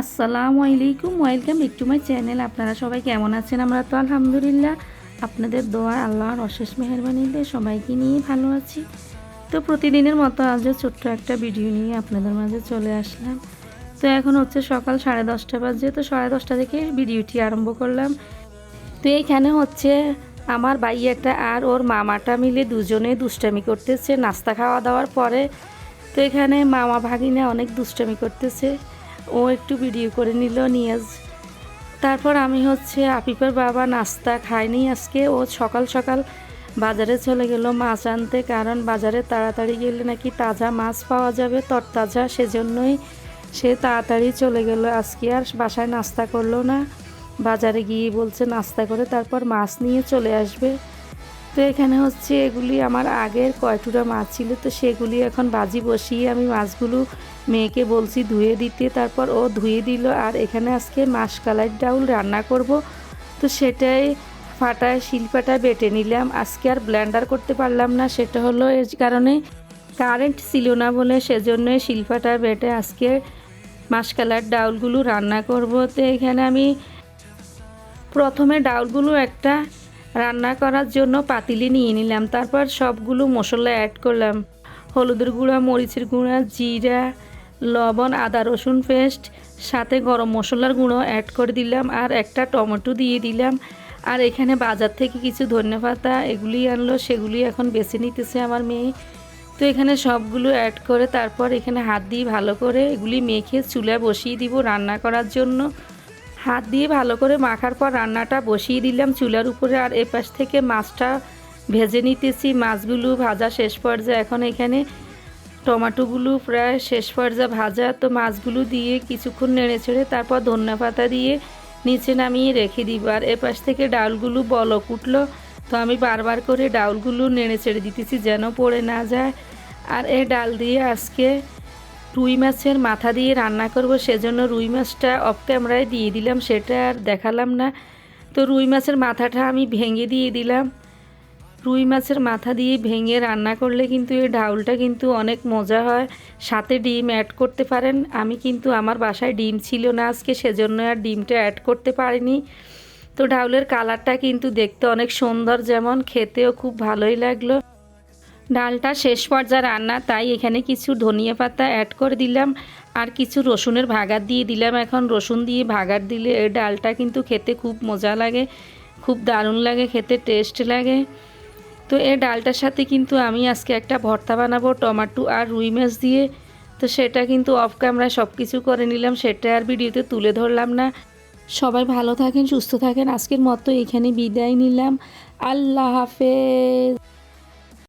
আসসালামু আলাইকুম welcome back to my channel আপনারা সবাই কেমন আছেন? আমরা তো আলহামদুলিল্লাহ আপনাদের দোয়া আল্লাহর অশেষ মেহরবানিতে সবাইকে নিয়ে ভালো আছি। তো প্রতিদিনের মতো আজও ছোট্ট একটা ভিডিও নিয়ে আপনাদের মাঝে চলে আসলাম। তো এখন হচ্ছে সকাল সাড়ে দশটা বাজে, তো সাড়ে দশটা থেকে ভিডিওটি আরম্ভ করলাম। তো এইখানে হচ্ছে আমার ভাইয়াটা আর ওর মামাটা মিলে দুজনে দুষ্টামি করতেছে। নাস্তা খাওয়া দাওয়ার পরে তো এখানে মামা ভাগিনা অনেক দুষ্টামি করতেছে। ও একটু ভিডিও করে নিল নিয়াজ। তারপর আমি হচ্ছে আপিফের বাবা নাস্তা খায়নি আজকে। ও সকাল সকাল বাজারে চলে গেল মাছ আনতে, কারণ বাজারে তাড়াতাড়ি গেলে নাকি তাজা মাছ পাওয়া যাবে, তরতাজা, সেজন্যই সে তাড়াতাড়ি চলে গেল। আজকে আর বাসায় নাস্তা করল না। বাজারে গিয়ে বলছে নাস্তা করে তারপর মাছ নিয়ে চলে আসবে। তো এখানে হচ্ছে এগুলি আমার আগের কয়টুরা মাছ ছিল, তো সেগুলি এখন বাজি বসিয়ে আমি মাছগুলো মেয়েকে বলছি ধুয়ে দিতে। তারপর ও ধুয়ে দিল আর এখানে আজকে মাসকালাই ডাউল রান্না করব। তো সেটাই ফাটায়, শিলপাটায় বেটে নিলাম। আজকে আর ব্লেন্ডার করতে পারলাম না, সেটা হলো এর কারণে কারেন্ট ছিল না বলে সেজন্য শিলপাটায় বেটে আজকে মাসকালার ডাউলগুলো রান্না করব। তো এখানে আমি প্রথমে ডাউলগুলো একটা রান্না করার জন্য পাতিলি নিয়ে নিলাম। তারপর সবগুলো মশলা অ্যাড করলাম। হলুদের গুঁড়া, মরিচের গুঁড়া, জিরা, লবণ, আদা, রসুন পেস্ট সাথে গরম মশলার গুঁড়ো অ্যাড করে দিলাম আর একটা টমেটো দিয়ে দিলাম। আর এখানে বাজার থেকে কিছু ধন্যপাতা এগুলি আনলো, সেগুলি এখন বেছে নিতেছে আমার মেয়ে। তো এখানে সবগুলো অ্যাড করে তারপর এখানে হাত দিয়ে ভালো করে এগুলি মেখে চুলা বসিয়ে দিব রান্না করার জন্য। হাত দিয়ে ভালো করে মাখার পর রান্নাটা বসিয়ে দিলাম চুলার উপরে। আর এপাশ থেকে মাছটা ভেজে নিতেছি। মাছগুলো ভাজা শেষ পর্যায়ে এখন এখানে টমেটোগুলো প্রায় শেষ পর্যায়ে ভাজা। তো মাছগুলো দিয়ে কিছুক্ষণ নেড়ে ছেড়ে তারপর ধন্যা পাতা দিয়ে নিচে নামিয়ে রেখে দিব। আর এপাশ থেকে ডালগুলো বলক উঠল। তো আমি বারবার করে ডালগুলো নেড়ে ছেড়ে দিতেছি যেন পড়ে না যায়। আর এই ডাল দিয়ে আজকে রুই মাছের মাথা দিয়ে রান্না করব, সেজন্য রুই মাছটা অফ ক্যামেরায় দিয়ে দিলাম, সেটা আর দেখালাম না। তো রুই মাছের মাথাটা আমি ভেঙে দিয়ে দিলাম। রুই মাছের মাথা দিয়ে ভেঙে রান্না করলে কিন্তু এই ডাউলটা কিন্তু অনেক মজা হয়। সাথে ডিম অ্যাড করতে পারেন। আমি কিন্তু আমার বাসায় ডিম ছিল না আজকে, সেজন্য আর ডিমটা অ্যাড করতে পারিনি। তো ডাউলের কালারটা কিন্তু দেখতে অনেক সুন্দর যেমন, খেতেও খুব ভালোই লাগল। ডালটা শেষ পর্যায়ে রান্না, তাই এখানে কিছু ধনিয়া পাতা অ্যাড করে দিলাম আর কিছু রসুনের ভাগার দিয়ে দিলাম। এখন রসুন দিয়ে ভাগার দিলে এই ডালটা কিন্তু খেতে খুব মজা লাগে, খুব দারুণ লাগে, খেতে টেস্ট লাগে। তো এই ডালটার সাথে কিন্তু আমি আজকে একটা ভর্তা বানাবো, টমাটো আর রুই মাছ দিয়ে। তো সেটা কিন্তু অফ ক্যামেরায় সব কিছু করে নিলাম, সেটা আর ভিডিওতে তুলে ধরলাম না। সবাই ভালো থাকেন, সুস্থ থাকেন, আজকের মতো এখানে বিদায় নিলাম। আল্লাহ হাফেজ।